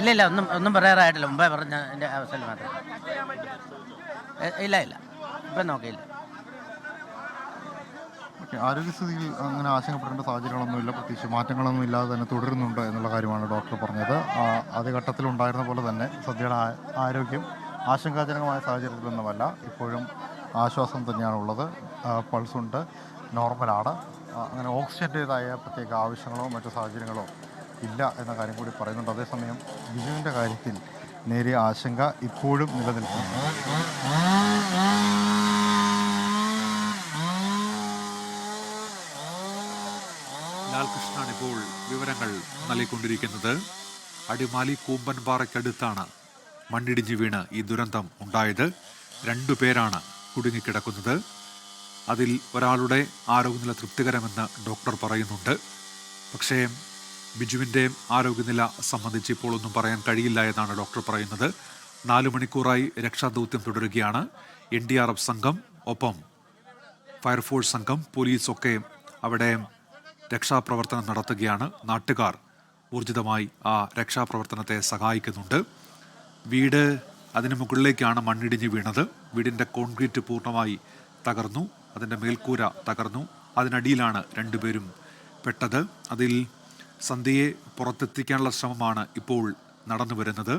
ഇല്ല ഇല്ല ഒന്നും ഒന്നും പറയാറായിട്ടില്ല. മുമ്പേ പറഞ്ഞ എന്റെ അവസ്ഥയിൽ മാത്രം. ഇല്ല ഇല്ല. ഇപ്പം നോക്കിയില്ല. ആരോഗ്യസ്ഥിതിയിൽ അങ്ങനെ ആശങ്കപ്പെടേണ്ട സാഹചര്യങ്ങളൊന്നുമില്ല. പ്രത്യേകിച്ച് മാറ്റങ്ങളൊന്നും ഇല്ലാതെ തന്നെ തുടരുന്നുണ്ട് എന്നുള്ള കാര്യമാണ് ഡോക്ടർ പറഞ്ഞത്. ആ, ഘട്ടത്തിൽ ഉണ്ടായിരുന്ന പോലെ തന്നെ സദ്യയുടെ ആരോഗ്യം ആശങ്കാജനകമായ സാഹചര്യത്തിലൊന്നുമല്ല. ഇപ്പോഴും ആശ്വാസം തന്നെയാണുള്ളത് പൾസ് പൾസുണ്ട് നോർമലാണ്. അങ്ങനെ ഓക്സിജന്റേതായ പ്രത്യേക ആവശ്യങ്ങളോ മറ്റു സാഹചര്യങ്ങളോ ഇല്ല എന്ന കാര്യം കൂടി പറയുന്നുണ്ട്. അതേസമയം ബിജുവിന്റെ കാര്യത്തിൽ നേരിയ ആശങ്ക ഇപ്പോഴും നിലനിൽക്കുന്നു. ലാൽകൃഷ്ണാണ് ഇപ്പോൾ വിവരങ്ങൾ നൽകിക്കൊണ്ടിരിക്കുന്നത്. അടിമാലി കൂമ്പൻപാറയ്ക്കടുത്താണ് മണ്ണിടിഞ്ഞ് വീണ് ഈ ദുരന്തം ഉണ്ടായത്. രണ്ടു പേരാണ് കുടുങ്ങിക്കിടക്കുന്നത്. അതിൽ ഒരാളുടെ ആരോഗ്യനില തൃപ്തികരമെന്ന് ഡോക്ടർ പറയുന്നുണ്ട്. പക്ഷേ ബിജുവിന്റെ ആരോഗ്യനില സംബന്ധിച്ച് ഇപ്പോൾ ഒന്നും പറയാൻ കഴിയില്ല എന്നാണ് ഡോക്ടർ പറയുന്നത്. നാലു മണിക്കൂറായി രക്ഷാദൗത്യം തുടരുകയാണ്. എൻ ഡി ആർ എഫ് സംഘം ഒപ്പം ഫയർഫോഴ്സ് സംഘം പോലീസൊക്കെ അവിടെ രക്ഷാപ്രവർത്തനം നടത്തുകയാണ്. നാട്ടുകാർ ഊർജിതമായി ആ രക്ഷാപ്രവർത്തനത്തെ സഹായിക്കുന്നുണ്ട്. വീട് അതിന് മുകളിലേക്കാണ് മണ്ണിടിഞ്ഞ് വീണത്. വീടിന്റെ കോൺക്രീറ്റ് പൂർണമായി തകർന്നു. അതിന്റെ മേൽക്കൂര തകർന്നു. അതിനടിയിലാണ് രണ്ടുപേരും പെട്ടത്. അതിൽ സന്ധ്യയെ പുറത്തെത്തിക്കാനുള്ള ശ്രമമാണ് ഇപ്പോൾ നടന്നു വരുന്നത്.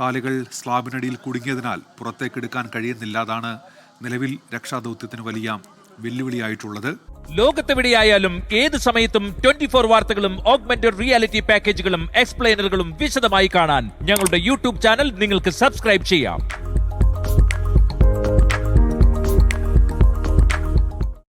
കാലുകൾ സ്ലാബിനടിയിൽ കുടുങ്ങിയതിനാൽ പുറത്തേക്കെടുക്കാൻ കഴിയുന്നില്ല അതാണ് നിലവിൽ രക്ഷാദൗത്യത്തിന് വലിയ വെല്ലുവിളിയായിട്ടുള്ളത്. ലോകത്തെവിടെയായാലും ഏത് സമയത്തും ട്വന്റി ഫോർ വാർത്തകളും ഓഗ്മെന്റഡ് റിയാലിറ്റി പാക്കേജുകളും എക്സ്പ്ലെയിനറുകളും വിശദമായി കാണാൻ ഞങ്ങളുടെ യൂട്യൂബ് ചാനൽ നിങ്ങൾക്ക് സബ്സ്ക്രൈബ് ചെയ്യാം.